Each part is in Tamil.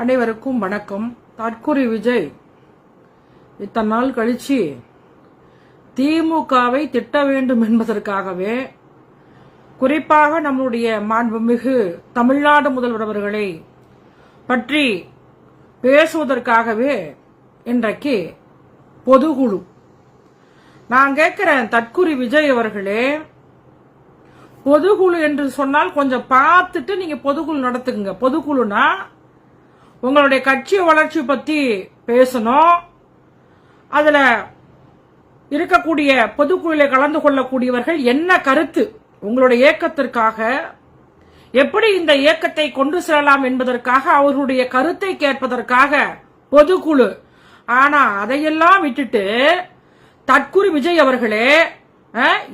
அனைவருக்கும் வணக்கம். தற்குறி விஜய். இத்தனை நாள் கழிச்சு திமுகவை திட்ட வேண்டும் என்பதற்காகவே குறிப்பாக நம்முடைய மாண்புமிகு தமிழ்நாடு முதல்வர் அவர்களை பற்றி பேசுவதற்காகவே இன்றைக்கு பொதுகுழு நான் கேட்கிறேன் தற்குறி விஜய் அவர்களே பொதுக்குழு என்று சொன்னால் கொஞ்சம் பார்த்துட்டு நீங்க பொதுக்குழு நடத்துக்குங்க பொதுக்குழுனா உங்களுடைய கட்சி வளர்ச்சி பத்தி பேசணும். அதுல இருக்கக்கூடிய பொதுக்குழுவில் கலந்து கொள்ளக்கூடியவர்கள் என்ன கருத்து? உங்களுடைய இயக்கத்திற்காக எப்படி இந்த இயக்கத்தை கொண்டு செல்லலாம் என்பதற்காக அவர்களுடைய கருத்தை கேட்பதற்காக பொதுக்குழு. ஆனா அதையெல்லாம் விட்டுட்டு தற்குறி விஜய் அவர்களே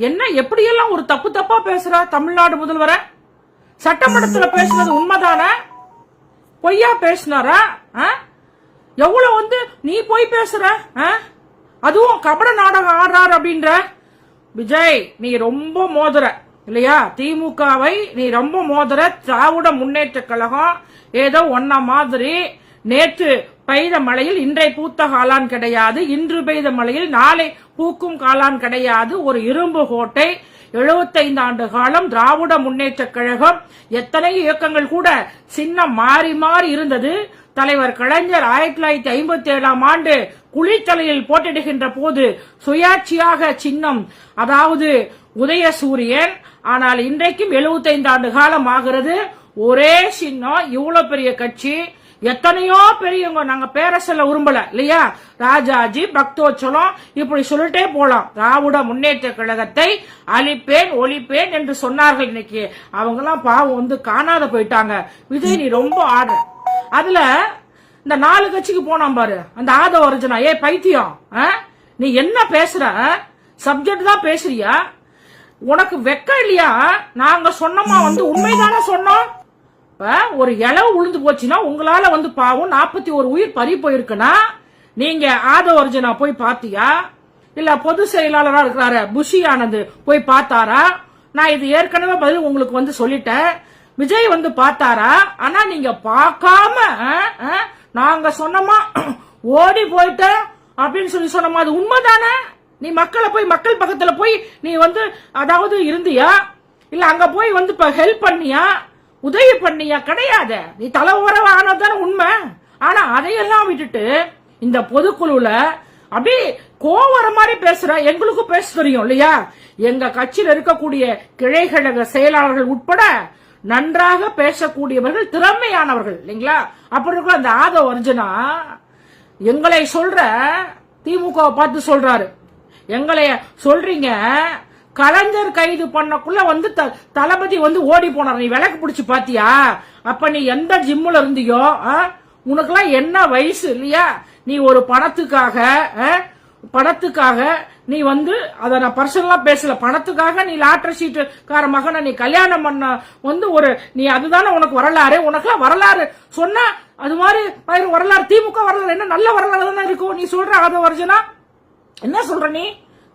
என்ன எப்படியெல்லாம் ஒரு தப்பு தப்பா பேசுறா தமிழ்நாடு முதல்வர? சட்டமன்றத்தில் பேசுனது உண்மைதானே? பொய்யா பேசினாரா? எவ்வளவு வந்து நீ போய் பேசுற? ஆ? அதுவும் கபட நாடகம் ஆடுறாரு அப்படின்ற? விஜய் நீ ரொம்ப மோதுற இல்லையா? திமுகவை நீ ரொம்ப மோதுற. திராவிட முன்னேற்ற கழகம் ஏதோ ஒன்ன மாதிரி நேற்று பெய்த மழையில் இன்றை பூத்த காலான் கிடையாது. இன்று பெய்த மழையில் நாளை பூக்கும் காலான் கிடையாது. ஒரு இரும்பு கோட்டை 75 ஆண்டு காலம் திராவிட முன்னேற்ற கழகம் எத்தனை இயக்கங்கள் கூட சின்னம் மாறி மாறி இருந்தது. தலைவர் கலைஞர் ஆயிரத்தி தொள்ளாயிரத்தி ஐம்பத்தி ஏழாம் ஆண்டு குளித்தலையில் போட்டிடுகின்ற போது சுயாட்சியாக சின்னம் அதாவது உதயசூரியன் ஆனால் இன்றைக்கும் 75 ஆண்டு காலம் ஆகிறது. ஒரே சின்னம் இவ்வளவு பெரிய கட்சி. எத்தனையோ பெரியவங்க நாங்க பேரை சொல்ல விரும்பல இல்லையா? ராஜாஜி பக்தோச்சலம் இப்படி சொல்லிட்டே போலாம். திராவிட முன்னேற்ற கழகத்தை அழிப்பேன் ஒழிப்பேன் என்று சொன்னார்கள் இன்னைக்கு. அவங்க எல்லாம் பாவம் வந்து காணாத போயிட்டாங்க. விஜய் நீ ரொம்ப ஆடுற அதுல இந்த நாலு கட்சிக்கு போனான் பாரு. அந்த ஆத ஒரிஜினா ஏ பைத்தியம் ஆ? நீ என்ன பேசுற சப்ஜெக்ட் தான் பேசுறியா? உனக்கு வெக்க இல்லையா? நாங்க சொன்னோமா வந்து உண்மைதானே சொன்னோம்? இப்போ ஒரு இளவு உளுந்து போச்சுன்னா உங்களால் வந்து பாவம் நாற்பத்தி ஒரு உயிர் பறி போயிருக்குன்னா நீங்கள் ஆத அர்ஜுனா போய் பார்த்தியா இல்லை பொது செயலாளராக இருக்கிறாரு புஷி ஆனந்த் போய் பார்த்தாரா? நான் இது ஏற்கனவே பதில் உங்களுக்கு வந்து சொல்லிட்டேன். விஜய் வந்து பார்த்தாரா? ஆனா நீங்க பார்க்காம அஹ், நாங்க சொன்னோமா ஓடி போயிட்ட அப்படின்னு சொல்லி சொன்னோமா அது உண்மைதானே? நீ மக்களை போய் மக்கள் பக்கத்துல போய் நீ வந்து அதாவது இருந்தியா? இல்ல அங்க போய் வந்து இப்போ ஹெல்ப் பண்ணியா? உதவி பண்ணியா கிடையாது? நீ தலைவரவ ஆனதுதானே உண்மை. ஆனா அதையெல்லாம் விட்டுட்டு இந்த பொதுக்குழுல அப்படியே கோவர மாதிரி பேசுற எங்களுக்கும் பேச தெரியும் இல்லையா? எங்க கட்சியில் இருக்கக்கூடிய கிளைகழக செயலாளர்கள் உட்பட நன்றாக பேசக்கூடியவர்கள் திறமையானவர்கள் இல்லைங்களா? அப்படி இருக்க அந்த ஆதம் அர்ஜுனா எங்களை சொல்ற திமுக பார்த்து சொல்றாரு. எங்களை சொல்றீங்க கலைஞர் கைது பண்ணக்குள்ள வந்து த- தளபதி வந்து ஓடி போனார். நீ விளக்கு பிடிச்சி பாத்தியா? அப்ப நீ எந்த ஜிம்முல இருந்தியோ ஆ? என்ன வயசு இல்லையா? நீ ஒரு பணத்துக்காக ஆ? பணத்துக்காக நீ வந்து அத நான் பர்சனலா பேசல. பணத்துக்காக நீ லாட்டரி சீட்டு கார மகனை நீ கல்யாணம் பண்ண வந்து ஒரு நீ அதுதானே உனக்கு வரலாறு? உனக்குலாம் வரலாறு சொன்னா அது மாதிரி வரலாறு திமுக வரலாறு என்ன நல்ல வரலாறு தானே இருக்கும்? நீ சொல்ற அதை வருஜனா என்ன சொல்ற நீ?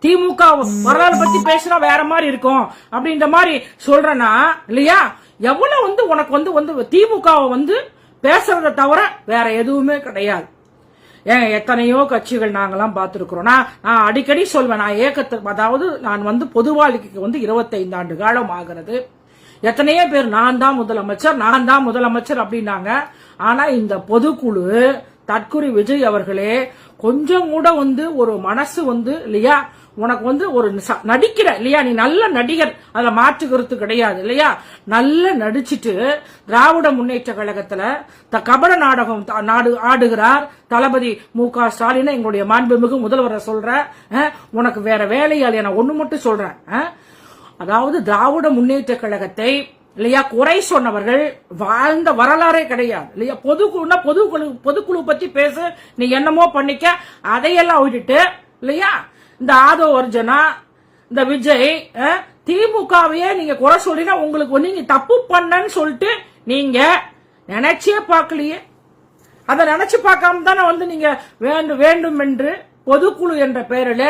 திமுக வரலாறு பத்தி பேசினா வேற மாதிரி இருக்கும். அப்படின்ற மாதிரி சொல்றனா இல்லையா? எவ்வளவு வந்து உனக்கு வந்து வந்து திமுகவை வந்து பேசுறத தவிர வேற எதுவுமே கிடையாது. ஏன் எத்தனையோ கட்சிகள் நாங்கெல்லாம் பார்த்துருக்குறோம். நான் நான் அடிக்கடி சொல்வேன் நான் ஏக்கத்து அதாவது நான் வந்து பொது வாழ்க்கைக்கு வந்து 25 ஆண்டு காலம் ஆகிறது. எத்தனையோ பேர் நான் தான் முதலமைச்சர் நான் தான் முதலமைச்சர் அப்படின்னாங்க. ஆனா இந்த பொதுக்குழு தற்குறி விஜய் அவர்களே கொஞ்சம் கூட வந்து ஒரு மனசு வந்து இல்லையா? உனக்கு வந்து ஒரு ச- நடிக்கிற இல்லையா? நீ நல்ல நடிகர் அதுல மாற்று கருத்து கிடையாது இல்லையா? நல்ல நடிச்சிட்டு திராவிட முன்னேற்ற கழகத்துல த கபட நாடகம் த- நாடு ஆடுகிறார் தளபதி மு க. ஸ்டாலின் எங்களுடைய மாண்புமிகு முதல்வரை சொல்ற உனக்கு வேற வேலையால் நான் ஒண்ணு மட்டும் சொல்றேன் அதாவது திராவிட முன்னேற்ற கழகத்தை இல்லையா? குறை சொன்னவர்கள் வாழ்ந்த வரலாறே கிடையாது இல்லையா? பொதுக்குழுனா பொதுக்குழு பொதுக்குழு பத்தி பேசு நீ என்னமோ பண்ணிக்க அதையெல்லாம் விட்டுட்டு இல்லையா? இந்த ஆதோ அர்ஜுனா இந்த விஜய் திமுகவையே நீங்க குறை சொல்லினா உங்களுக்கு நீங்க தப்பு பண்ணன்னு சொல்லிட்டு நீங்க நினைச்சே பார்க்கலையே. அதை நினைச்சு பார்க்காம தானே வந்து நீங்க வேண்டும் வேண்டும் என்று பொதுக்குழு என்ற பெயரில்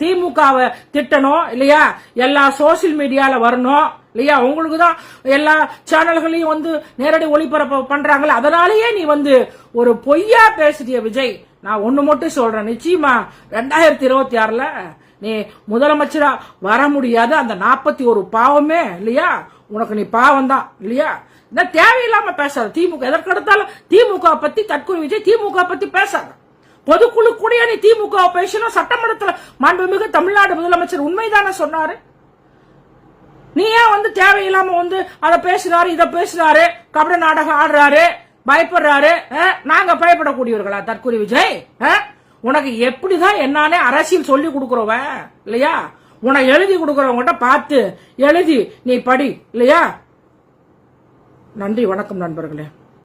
திமுகவை திட்டணும் இல்லையா? எல்லா சோசியல் மீடியால வரணும் இல்லையா? உங்களுக்கு தான் எல்லா சேனல்களையும் வந்து நேரடி ஒளிபரப்பு பண்றாங்களே அதனாலேயே நீ வந்து ஒரு பொய்யா பேசுறிய விஜய். நான் ஒண்ணு மட்டும் சொல்றேன். நிச்சயமா ரெண்டாயிரத்தி இருபத்தி ஆறுல நீ முதலமைச்சரா வர முடியாது. அந்த நாற்பத்தி ஒரு பாவமே இல்லையா? உனக்கு நீ பாவம் தான் இல்லையா? இந்த தேவையில்லாம பேசாத. திமுக எதற்கெடுத்தாலும் திமுக பத்தி தற்கொலை விஜய் திமுக பத்தி பேசாத. பொதுக்குழு கூட நீ திமுக பேசணும் சட்டமன்றத்தில் மாண்புமிகு தமிழ்நாடு முதலமைச்சர் உண்மைதானே சொன்னாரு? நீ ஏன் வந்து தேவையில்லாம வந்து அதை பேசுறாரு இதை பேசுறாரு கபட நாடகம் ஆடுறாரு பயப்படுறாரு நாங்க பயப்படக்கூடியவர்களா தற்கொலை விஜய்? உனக்கு எப்படிதான் என்னானே அரசியல் சொல்லி கொடுக்குறவன் இல்லையா? உனக்கு எழுதி கொடுக்கறவங்ககிட்ட பார்த்து எழுதி நீ படி இல்லையா? நன்றி வணக்கம் நண்பர்களே.